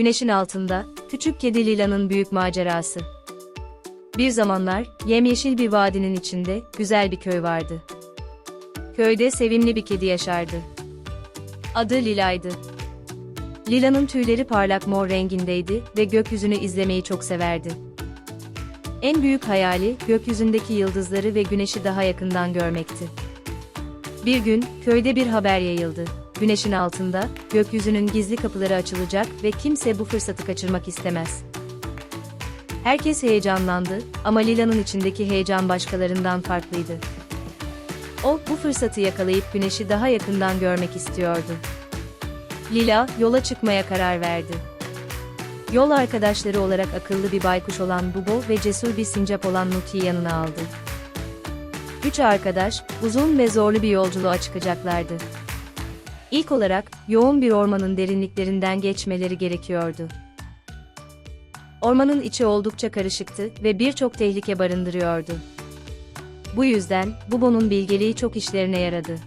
Güneşin altında, küçük kedi Lila'nın büyük macerası. Bir zamanlar, yemyeşil bir vadinin içinde, güzel bir köy vardı. Köyde sevimli bir kedi yaşardı. Adı Lila'ydı. Lila'nın tüyleri parlak mor rengindeydi ve gökyüzünü izlemeyi çok severdi. En büyük hayali, gökyüzündeki yıldızları ve güneşi daha yakından görmekti. Bir gün, köyde bir haber yayıldı. Güneşin altında, gökyüzünün gizli kapıları açılacak ve kimse bu fırsatı kaçırmak istemez. Herkes heyecanlandı ama Lila'nın içindeki heyecan başkalarından farklıydı. O, bu fırsatı yakalayıp güneşi daha yakından görmek istiyordu. Lila, yola çıkmaya karar verdi. Yol arkadaşları olarak akıllı bir baykuş olan Bubo ve cesur bir sincap olan Nuti'yi yanına aldı. Üç arkadaş, uzun ve zorlu bir yolculuğa çıkacaklardı. İlk olarak, yoğun bir ormanın derinliklerinden geçmeleri gerekiyordu. Ormanın içi oldukça karışıktı ve birçok tehlike barındırıyordu. Bu yüzden, Bubo'nun bilgeliği çok işlerine yaradı.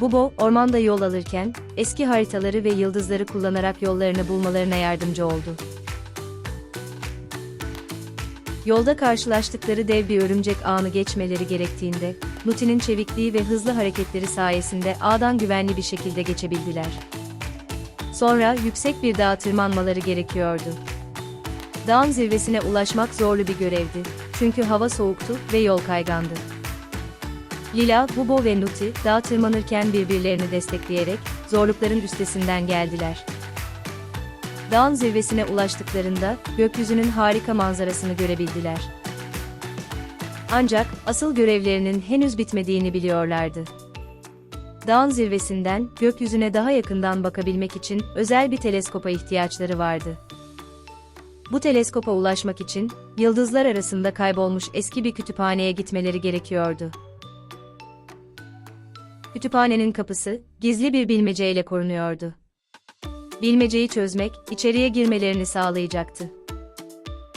Bubo, ormanda yol alırken, eski haritaları ve yıldızları kullanarak yollarını bulmalarına yardımcı oldu. Yolda karşılaştıkları dev bir örümcek ağını geçmeleri gerektiğinde, Nuti'nin çevikliği ve hızlı hareketleri sayesinde ağdan güvenli bir şekilde geçebildiler. Sonra yüksek bir dağa tırmanmaları gerekiyordu. Dağın zirvesine ulaşmak zorlu bir görevdi, çünkü hava soğuktu ve yol kaygandı. Lila, Bubo ve Nuti, dağa tırmanırken birbirlerini destekleyerek, zorlukların üstesinden geldiler. Dağın zirvesine ulaştıklarında, gökyüzünün harika manzarasını görebildiler. Ancak, asıl görevlerinin henüz bitmediğini biliyorlardı. Dağın zirvesinden, gökyüzüne daha yakından bakabilmek için, özel bir teleskopa ihtiyaçları vardı. Bu teleskopa ulaşmak için, yıldızlar arasında kaybolmuş eski bir kütüphaneye gitmeleri gerekiyordu. Kütüphanenin kapısı, gizli bir bilmeceyle korunuyordu. Bilmeceyi çözmek, içeriye girmelerini sağlayacaktı.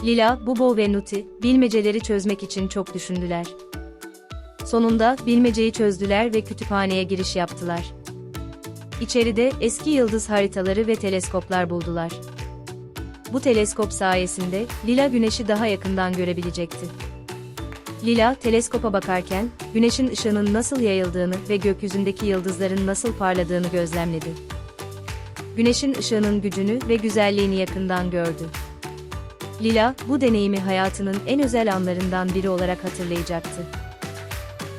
Lila, Bubo ve Nuti, bilmeceleri çözmek için çok düşündüler. Sonunda, bilmeceyi çözdüler ve kütüphaneye giriş yaptılar. İçeride, eski yıldız haritaları ve teleskoplar buldular. Bu teleskop sayesinde, Lila güneşi daha yakından görebilecekti. Lila, teleskopa bakarken, güneşin ışığının nasıl yayıldığını ve gökyüzündeki yıldızların nasıl parladığını gözlemledi. Güneşin ışığının gücünü ve güzelliğini yakından gördü. Lila, bu deneyimi hayatının en özel anlarından biri olarak hatırlayacaktı.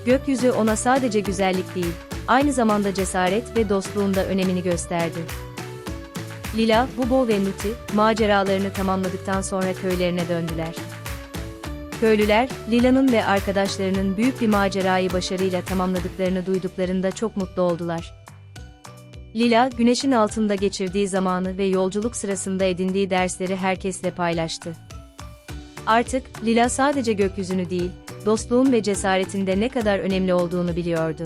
Gökyüzü ona sadece güzellik değil, aynı zamanda cesaret ve dostluğun da önemini gösterdi. Lila, Bubo ve Nuti, maceralarını tamamladıktan sonra köylerine döndüler. Köylüler, Lila'nın ve arkadaşlarının büyük bir macerayı başarıyla tamamladıklarını duyduklarında çok mutlu oldular. Lila, güneşin altında geçirdiği zamanı ve yolculuk sırasında edindiği dersleri herkesle paylaştı. Artık, Lila sadece gökyüzünü değil, dostluğun ve cesaretin de ne kadar önemli olduğunu biliyordu.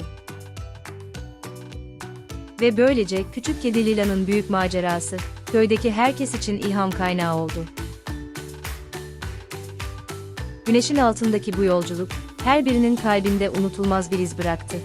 Ve böylece küçük kedi Lila'nın büyük macerası, köydeki herkes için ilham kaynağı oldu. Güneşin altındaki bu yolculuk, her birinin kalbinde unutulmaz bir iz bıraktı.